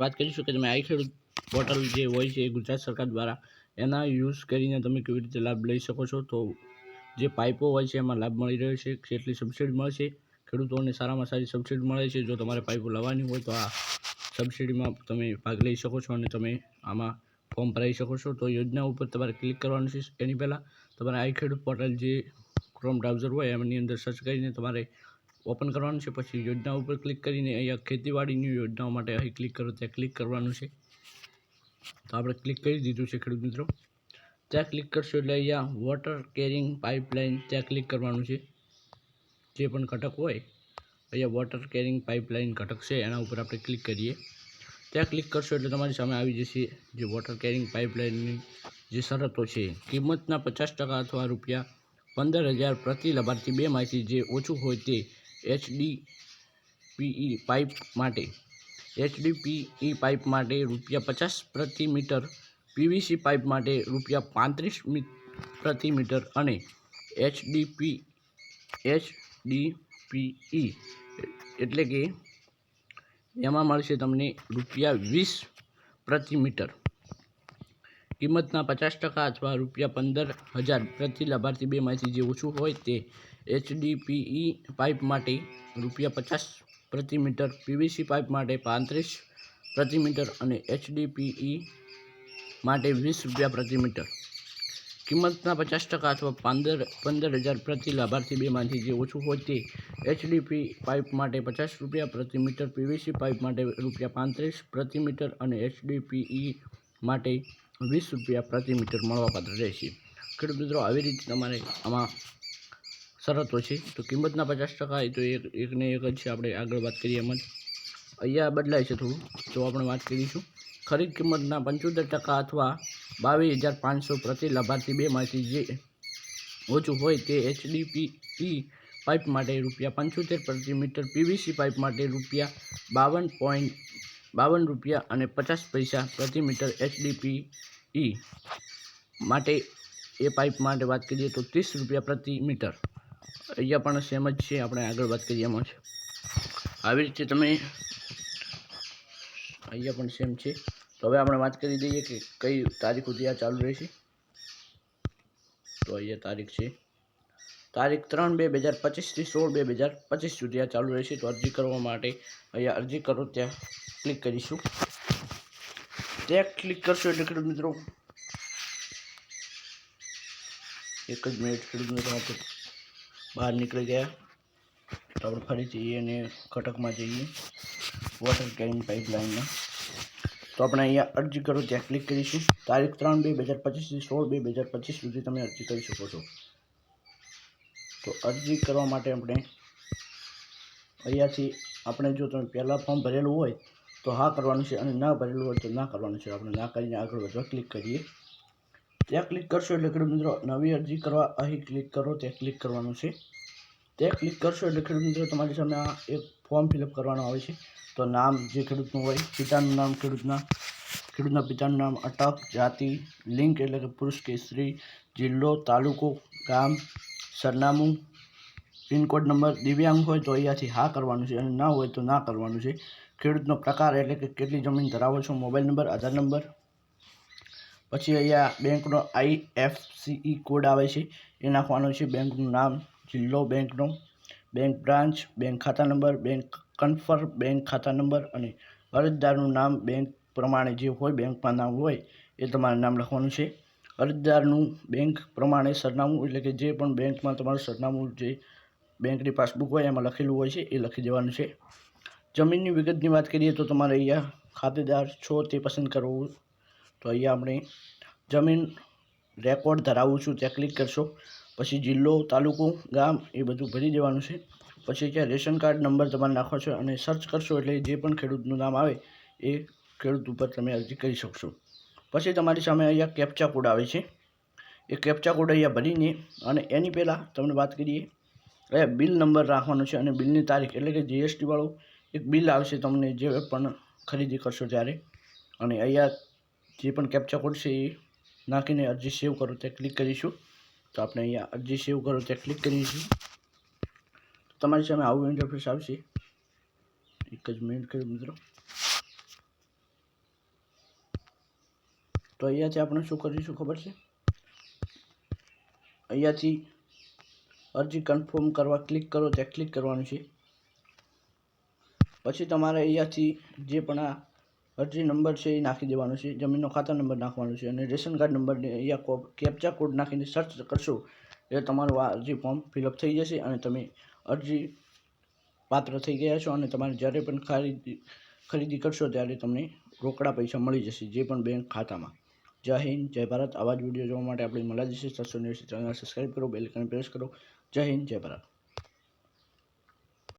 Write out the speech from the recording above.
વાત કરીશું કે તમે આઈ ખેડૂત પોર્ટલ જે હોય છે એ ગુજરાત સરકાર દ્વારા, એના યુઝ કરીને તમે કેવી રીતે લાભ લઈ શકો છો? તો જે પાઇપો હોય છે એમાં લાભ મળી રહ્યો છે, કેટલી સબસિડી મળશે? ખેડૂતોને સારામાં સારી સબસિડી મળે છે, જો તમારે પાઇપો લાવવાની હોય તો આ સબસિડીમાં તમે ભાગ લઈ શકો છો અને તમે આમાં ફોર્મ ભરાઈ શકો છો. તો યોજના ઉપર તમારે ક્લિક કરવાનું છે એની પહેલાં. તમારે આઈ ખેડૂત પોર્ટલ જે ક્રોમ બ્રાઉઝર હોય એમની અંદર સર્ચ કરીને તમારે ઓપન કરવાનું છે, પછી યોજના ઉપર ક્લિક કરીને અહીંયા ખેતીવાડીની યોજનાઓ માટે અહીં ક્લિક કરો, ત્યાં ક્લિક કરવાનું છે. તો આપણે ક્લિક કરી દીધું છે ખેડૂત મિત્રો. ત્યાં ક્લિક કરશો એટલે અહીંયા વોટર કેરિંગ પાઇપલાઇન ત્યાં ક્લિક કરવાનું છે. જે પણ ઘટક હોય, અહીંયા વોટર કેરિંગ પાઇપલાઇન ઘટક છે, એના ઉપર આપણે ક્લિક કરીએ. ત્યાં ક્લિક કરશો એટલે તમારી સામે આવી જશે જે વોટર કેરિંગ પાઇપલાઇનની જે શરતો છે. કિંમતના પચાસ ટકા અથવા રૂપિયા પંદર હજાર પ્રતિ લાભાર્થી બેમાંથી જે ઓછું હોય તે એચડી પીઈ પાઇપ માટે. એચડીપીઈ પાઇપ માટે રૂપિયા પચાસ પ્રતિ મીટર પીવીસી પાઇપ માટે રૂપિયા પાંત્રીસ પ્રતિ મીટર અને એચડીપી એચડીપીઈ એટલે કે એમાં મળશે તમને રૂપિયા વીસ પ્રતિ મીટર. કિંમતના પચાસ ટકા અથવા રૂપિયા પંદર હજાર પ્રતિ લાભાર્થી બેમાંથી જે ઓછું હોય તે એચડીપીઈ પાઇપ માટે રૂપિયા પચાસ પ્રતિ મીટર, પીવીસી પાઇપ માટે પાંત્રીસ પ્રતિ મીટર અને એચડીપીઈ માટે વીસ રૂપિયા પ્રતિ મીટર. કિંમતના પચાસ ટકા અથવા પંદર પંદર હજાર પ્રતિ લાભાર્થી બેમાંથી જે ઓછું હોય તે એચડીપી પાઇપ માટે પચાસ રૂપિયા પ્રતિ મીટર, પીવીસી પાઇપ માટે રૂપિયા પાંત્રીસ પ્રતિ મીટર અને એચડીપીઈ માટે વીસ રૂપિયા પ્રતિ મીટર મળવાપાત્ર રહેશે. ખેડૂત મિત્રો, આવી રીતે તમારે આમાં શરતો છે. તો કિંમતના પચાસ ટકા એ તો એક, એકને એક જ છે. આપણે આગળ વાત કરીએ એમ જ. અહીંયા બદલાય છે થોડું. તો આપણે વાત કરીશું. ખરીદ કિંમતના પંચોતેર ટકા અથવા બાવીસ હજાર પાંચસો પ્રતિ લાભાર્થી બેમાંથી જે ઓછું હોય તે એચડીપી પાઇપ માટે રૂપિયા પંચોતેર પ્રતિ મીટર પીવીસી પાઇપ માટે રૂપિયા બાવન પોઈન્ટ બાવન રૂપિયા અને પચાસ પૈસા પ્રતિ મીટર એચડીપી માટે એ પાઇપ માટે વાત કરીએ તો ત્રીસ રૂપિયા પ્રતિ મીટર. અહીંયા પણ સેમ જ છે. આપણે આગળ વાત કરીએ એમાં છે. આવી રીતે તમે અહીંયા પણ સેમ છે. તો હવે આપણે વાત કરી દઈએ કે કઈ તારીખ સુધી આ ચાલુ રહેશે. તો અહીંયા તારીખ છે. તારીખ ત્રણ બે બે હજાર પચીસથી સોળ બે બે હજાર પચીસ સુધી આ ચાલુ રહેશે. તો અરજી કરવા માટે અહીંયા અરજી કરો ત્યાં ક્લિક કરીશું. ત્યાં ક્લિક કરશો એટલે ખેડૂત મિત્રો એક જ મિનિટ ખેડૂત મિત્રો આપણે બહાર નીકળી ગયા. તો આપણે ફરી જઈએ અને કટકમાં જઈએ વોટર કેરિંગ પાઇપલાઇનમાં તો આપણે અહીંયા અરજી કરો, ત્યાં ક્લિક કરીશું. તારીખ ત્રણ બે બે હજાર પચીસથી સોળ બે બે હજાર પચીસ સુધી તમે અરજી કરી શકો છો. તો અરજી કરવા માટે આપણે અહીંયાથી આપણે જો તમે પહેલાં ફોર્મ ભરેલું હોય તો હા કરવાનું છે અને ના ભરેલું હોય તો ના કરવાનું છે. આપણે ના કરીને આગળ વધવા ક્લિક કરીએ. ત્યાં ક્લિક કરશો એટલે ખેડૂત મિત્રો, નવી અરજી કરવા અહીં ક્લિક કરો, ત્યાં ક્લિક કરવાનું છે. ત્યાં ક્લિક કરશો એટલે ખેડૂત મિત્રો, તમારી સામે આ એક ફોર્મ ફિલઅપ કરવાનું આવે છે. તો નામ જે ખેડૂતનું હોય, પિતાનું નામ ખેડૂતના ખેડૂતના પિતાનું નામ, અટક, જાતિ, લિંક એટલે કે પુરુષ કે સ્ત્રી, જિલ્લો, તાલુકો, ગામ, સરનામું, પિનકોડ નંબર, દિવ્યાંગ હોય તો અહીંયાથી હા કરવાનું છે અને ના હોય તો ના કરવાનું છે. ખેડૂતનો પ્રકાર એટલે કે કેટલી જમીન ધરાવો છો, મોબાઈલ નંબર, આધાર નંબર પછી અહીંયા બેંકનો આઈએફસીઈ કોડ આવે છે, એ નાખવાનો છે બેંકનું નામ, જિલ્લો બેંકનો, બેંક બ્રાન્ચ, બેંક ખાતા નંબર, બેંક કન્ફર્મ, બેંક ખાતા નંબર અને અરજદારનું નામ બેંક પ્રમાણે જે હોય, બેંકમાં નામ હોય, એ તમારે નામ લખવાનું છે. અરજદારનું બેંક પ્રમાણે સરનામું, એટલે કે જે પણ બેંકમાં તમારું સરનામું જે બેંકની પાસબુક હોય, એમાં લખેલું હોય છે, એ લખી દેવાનું છે. જમીનની વિગતની વાત કરીએ તો તમારે અહીંયા ખાતેદાર છો તે પસંદ કરવું તો અહીંયા આપણે જમીન રેકોર્ડ ધરાવું છું, ત્યાં ક્લિક કરશો. પછી જિલ્લો, તાલુકો, ગામ એ બધું ભરી દેવાનું છે. પછી ત્યાં રેશન કાર્ડ નંબર તમારે નાખવા છે અને સર્ચ કરશો એટલે જે પણ ખેડૂતનું નામ આવે એ ખેડૂત ઉપર તમે અરજી કરી શકશો. પછી તમારી સામે અહીંયા કેપ્ચા કોડ આવે છે. એ કેપ્ચા કોડ અહીંયા ભરીને અને એની પહેલાં તમને વાત કરીએ. અહીંયા બિલ નંબર રાખવાનો છે અને બિલની તારીખ એટલે કે જીએસટી વાળું એક બિલ આવશે તમને જે પણ ખરીદી કરશો ત્યારે. અને અહીંયા જે પણ કેપ્ચા કોડ છે એ નાખીને અરજી સેવ કરો તે ક્લિક કરીશું. તો આપણે અહીંયા અરજી સેવ કરો તે ક્લિક કરીશું. તમારી સામે આવું ઇન્ટરફેસ આવશે. એક જ મિનિટ કર્યું મિત્રો. તો અહીંયાથી આપણે શું કરીશું ખબર છે? અહીંયાથી અરજી કન્ફર્મ કરવા ક્લિક કરો, ત્યાં ક્લિક કરવાનું છે. પછી તમારે અહીંયાથી જે પણ આ અરજી નંબર છે એ નાખી દેવાનો છે, જમીનનો ખાતા નંબર નાખવાનો છે અને રેશન કાર્ડ નંબરને યા કેપ્ચા કોડ નાખીને સર્ચ કરશો એટલે તમારું આ અરજી ફોર્મ ફિલઅપ થઈ જશે અને તમે અરજી પાત્ર થઈ ગયા છો અને તમારે જ્યારે પણ ખરીદી ખરીદી કરશો ત્યારે તમને રોકડા પૈસા મળી જશે જે પણ બેંક ખાતામાં. જય હિન્દ, જય ભારત. આવા જ વીડિયો જોવા માટે આપણી મલાજી સત્સો ચેનલ સબસ્ક્રાઈબ કરો બેલ પ્રેસ કરો. જય હિન્દ, જય ભારત.